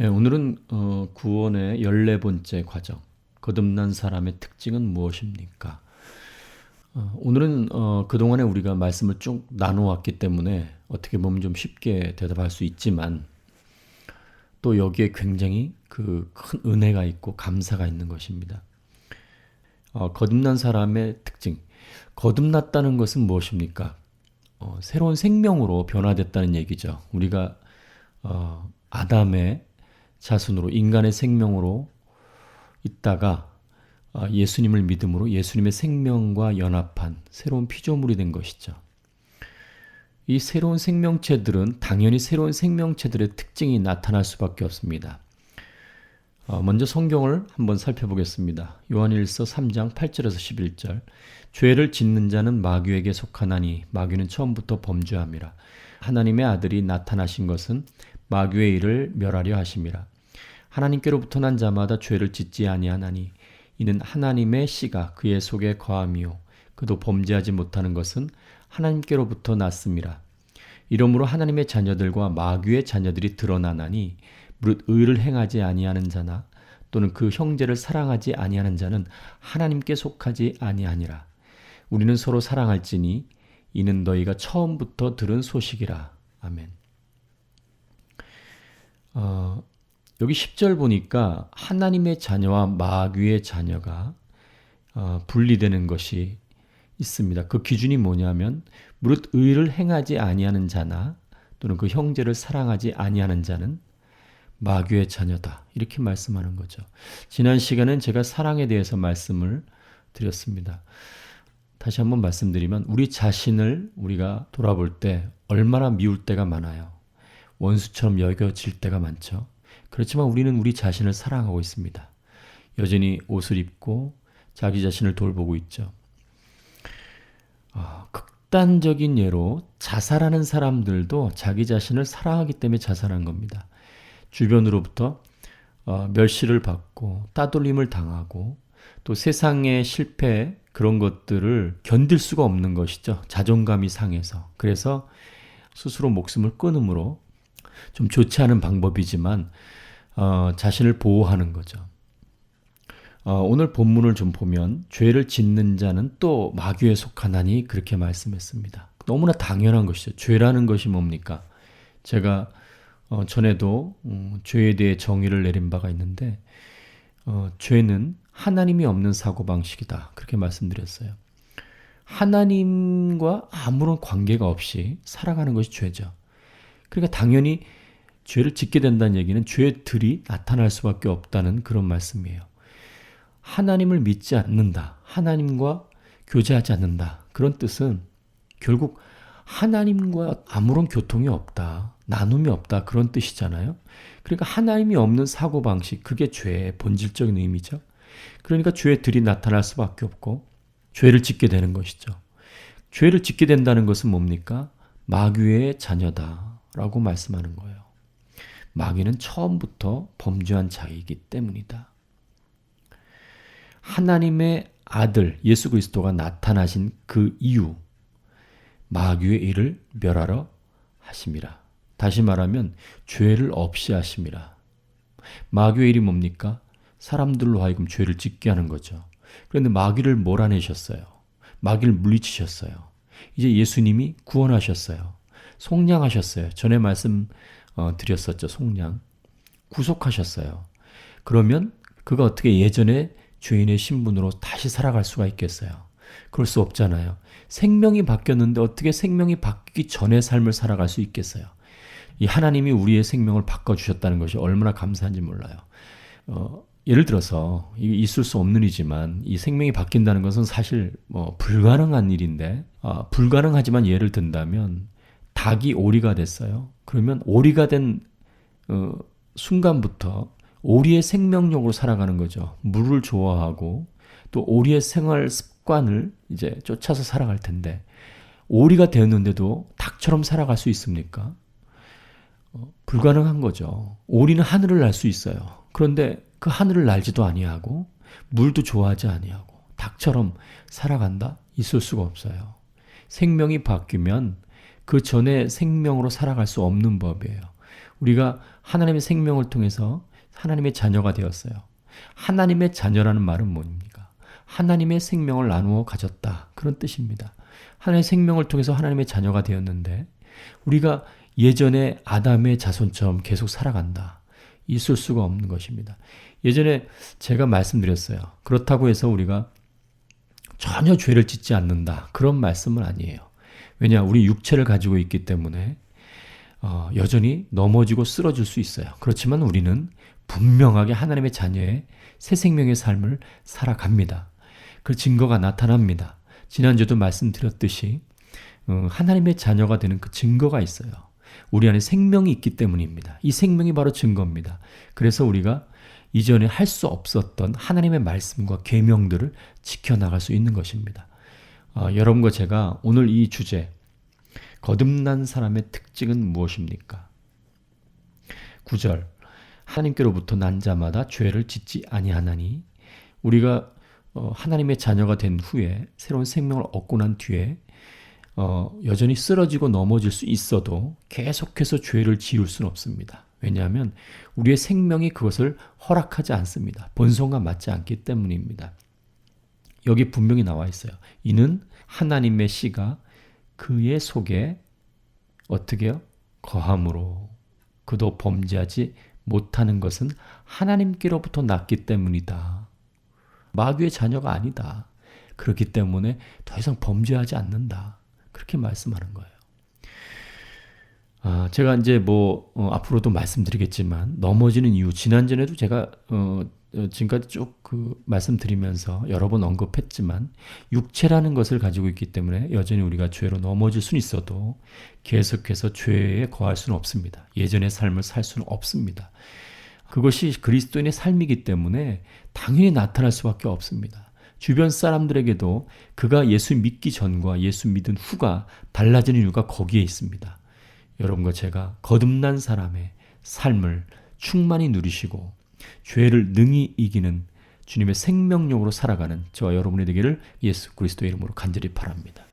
예, 오늘은 어, 구원의 14번째 과정. 거듭난 사람의 특징은 무엇입니까? 어, 오늘은 어, 그동안에 우리가 말씀을 쭉 나누었기 때문에 어떻게 보면 좀 쉽게 대답할 수 있지만 또 여기에 굉장히 그 큰 은혜가 있고 감사가 있는 것입니다. 어, 거듭난 사람의 특징. 거듭났다는 것은 무엇입니까? 어, 새로운 생명으로 변화됐다는 얘기죠. 우리가 어, 아담의 자손으로 인간의 생명으로 있다가 아, 예수님을 믿음으로 예수님의 생명과 연합한 새로운 피조물이 된 것이죠. 이 새로운 생명체들은 당연히 새로운 생명체들의 특징이 나타날 수밖에 없습니다. 어, 먼저 성경을 한번 살펴보겠습니다. 요한일서 3장 8절에서 11절. 죄를 짓는 자는 마귀에게 속하나니 마귀는 처음부터 범죄함이라. 하나님의 아들이 나타나신 것은 마귀의 일을 멸하려 하심이라. 하나님께로부터 난 자마다 죄를 짓지 아니하나니 이는 하나님의 씨가 그의 속에 거함이요. 그도 범죄하지 못하는 것은 하나님께로부터 났음이라. 이러므로 하나님의 자녀들과 마귀의 자녀들이 드러나나니 무릇 의를 행하지 아니하는 자나 또는 그 형제를 사랑하지 아니하는 자는 하나님께 속하지 아니하니라. 우리는 서로 사랑할지니 이는 너희가 처음부터 들은 소식이라. 아멘. 어, 여기 10절 보니까 하나님의 자녀와 마귀의 자녀가 어, 분리되는 것이 있습니다. 그 기준이 뭐냐면 무릇 의를 행하지 아니하는 자나 또는 그 형제를 사랑하지 아니하는 자는 마귀의 자녀다. 이렇게 말씀하는 거죠. 지난 시간엔 제가 사랑에 대해서 말씀을 드렸습니다. 다시 한번 말씀드리면 우리 자신을 우리가 돌아볼 때 얼마나 미울 때가 많아요. 원수처럼 여겨질 때가 많죠. 그렇지만 우리는 우리 자신을 사랑하고 있습니다. 여전히 옷을 입고 자기 자신을 돌보고 있죠. 어, 극단적인 예로 자살하는 사람들도 자기 자신을 사랑하기 때문에 자살한 겁니다. 주변으로부터 어, 멸시를 받고 따돌림을 당하고 또 세상의 실패 그런 것들을 견딜 수가 없는 것이죠. 자존감이 상해서. 그래서 스스로 목숨을 끊음으로 좀 좋지 않은 방법이지만 어, 자신을 보호하는 거죠. 어, 오늘 본문을 좀 보면 죄를 짓는 자는 또 마귀에 속하나니 그렇게 말씀했습니다. 너무나 당연한 것이죠. 죄라는 것이 뭡니까? 제가 어, 전에도 음, 죄에 대해 정의를 내린 바가 있는데 어, 죄는 하나님이 없는 사고 방식이다. 그렇게 말씀드렸어요. 하나님과 아무런 관계가 없이 살아가는 것이 죄죠. 그러니까 당연히 죄를 짓게 된다는 얘기는 죄들이 나타날 수밖에 없다는 그런 말씀이에요. 하나님을 믿지 않는다. 하나님과 교제하지 않는다. 그런 뜻은 결국 하나님과 아무런 교통이 없다. 나눔이 없다. 그런 뜻이잖아요. 그러니까 하나님이 없는 사고방식, 그게 죄의 본질적인 의미죠. 그러니까 죄들이 나타날 수밖에 없고, 죄를 짓게 되는 것이죠. 죄를 짓게 된다는 것은 뭡니까? 마귀의 자녀다. 라고 말씀하는 거예요. 마귀는 처음부터 범죄한 자이기 때문이다. 하나님의 아들 예수 그리스도가 나타나신 그 이유 마귀의 일을 멸하러 하심이라. 다시 말하면 죄를 없이 하심이라. 마귀의 일이 뭡니까? 사람들로 하여금 죄를 짓게 하는 거죠. 그런데 마귀를 몰아내셨어요. 마귀를 물리치셨어요. 이제 예수님이 구원하셨어요. 속량하셨어요. 전에 말씀 어, 드렸었죠. 속량. 구속하셨어요. 그러면 그가 어떻게 예전에 죄인의 신분으로 다시 살아갈 수가 있겠어요? 그럴 수 없잖아요. 생명이 바뀌었는데 어떻게 생명이 바뀌기 전에 삶을 살아갈 수 있겠어요? 이 하나님이 우리의 생명을 바꿔주셨다는 것이 얼마나 감사한지 몰라요. 어, 예를 들어서 있을 수 없는 일이지만 이 생명이 바뀐다는 것은 사실 뭐 불가능한 일인데 어, 불가능하지만 예를 든다면 닭이 오리가 됐어요. 그러면 오리가 된 어, 순간부터 오리의 생명력으로 살아가는 거죠. 물을 좋아하고 또 오리의 생활 습관을 이제 쫓아서 살아갈 텐데 오리가 되었는데도 닭처럼 살아갈 수 있습니까? 어, 불가능한 거죠. 오리는 하늘을 날 수 있어요. 그런데 그 하늘을 날지도 아니하고 물도 좋아하지 아니하고 닭처럼 살아간다? 있을 수가 없어요. 생명이 바뀌면 그 전에 생명으로 살아갈 수 없는 법이에요. 우리가 하나님의 생명을 통해서 하나님의 자녀가 되었어요. 하나님의 자녀라는 말은 뭡니까? 하나님의 생명을 나누어 가졌다. 그런 뜻입니다. 하나님의 생명을 통해서 하나님의 자녀가 되었는데 우리가 예전에 아담의 자손처럼 계속 살아간다. 있을 수가 없는 것입니다. 예전에 제가 말씀드렸어요. 그렇다고 해서 우리가 전혀 죄를 짓지 않는다. 그런 말씀은 아니에요. 왜냐, 우리 육체를 가지고 있기 때문에 어, 여전히 넘어지고 쓰러질 수 있어요. 그렇지만 우리는 분명하게 하나님의 자녀의 새 생명의 삶을 살아갑니다. 그 증거가 나타납니다. 지난주도 말씀드렸듯이 어, 하나님의 자녀가 되는 그 증거가 있어요. 우리 안에 생명이 있기 때문입니다. 이 생명이 바로 증거입니다. 그래서 우리가 이전에 할 수 없었던 하나님의 말씀과 계명들을 지켜나갈 수 있는 것입니다. 어, 여러분과 제가 오늘 이 주제 거듭난 사람의 특징은 무엇입니까? 9절 하나님께로부터 난 자마다 죄를 짓지 아니하나니 우리가 어, 하나님의 자녀가 된 후에 새로운 생명을 얻고 난 뒤에 어, 여전히 쓰러지고 넘어질 수 있어도 계속해서 죄를 지을 수는 없습니다. 왜냐하면 우리의 생명이 그것을 허락하지 않습니다. 본성과 맞지 않기 때문입니다. 여기 분명히 나와 있어요. 이는 하나님의 씨가 그의 속에 어떻게요? 거함으로 그도 범죄하지 못하는 것은 하나님께로부터 났기 때문이다. 마귀의 자녀가 아니다. 그렇기 때문에 더 이상 범죄하지 않는다. 그렇게 말씀하는 거예요. 아, 제가 이제 뭐 어, 앞으로도 말씀드리겠지만 넘어지는 이유 지난전에도 제가 어, 어, 지금까지 쭉 그 말씀드리면서 여러 번 언급했지만 육체라는 것을 가지고 있기 때문에 여전히 우리가 죄로 넘어질 수는 있어도 계속해서 죄에 거할 수는 없습니다. 예전의 삶을 살 수는 없습니다. 그것이 그리스도인의 삶이기 때문에 당연히 나타날 수밖에 없습니다. 주변 사람들에게도 그가 예수 믿기 전과 예수 믿은 후가 달라지는 이유가 거기에 있습니다. 여러분과 제가 거듭난 사람의 삶을 충만히 누리시고 죄를 능히 이기는 주님의 생명력으로 살아가는 저와 여러분이 되기를 예수 그리스도의 이름으로 간절히 바랍니다.